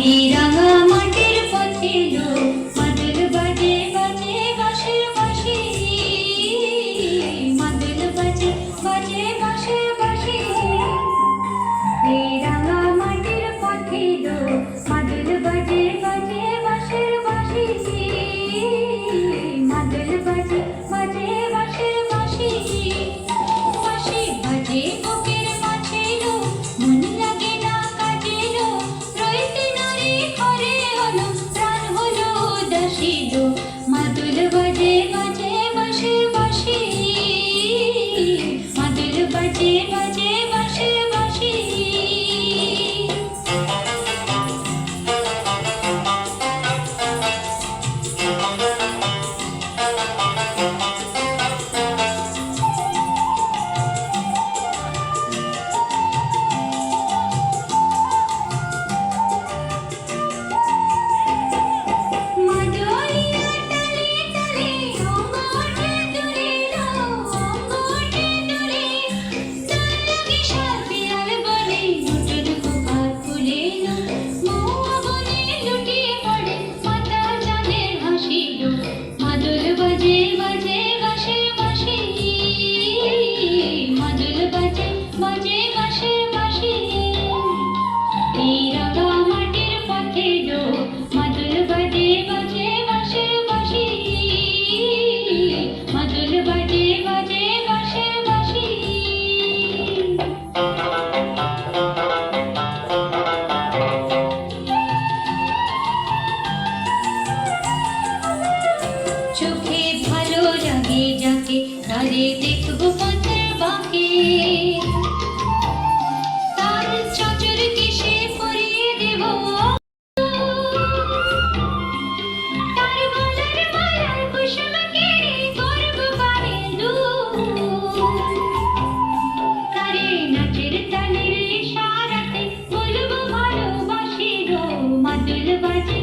扉が চোখে ভালো লাগে যাকে, তারে দেখব পথের বাঁকে। তার চচর কেসে পরিয়ে দেব? তার গলার মালার কুসুম কেড়ে করব পারে তারে নাচের তালের ইশারাতে বলব ভালোবাসি রো মাদুল বাজে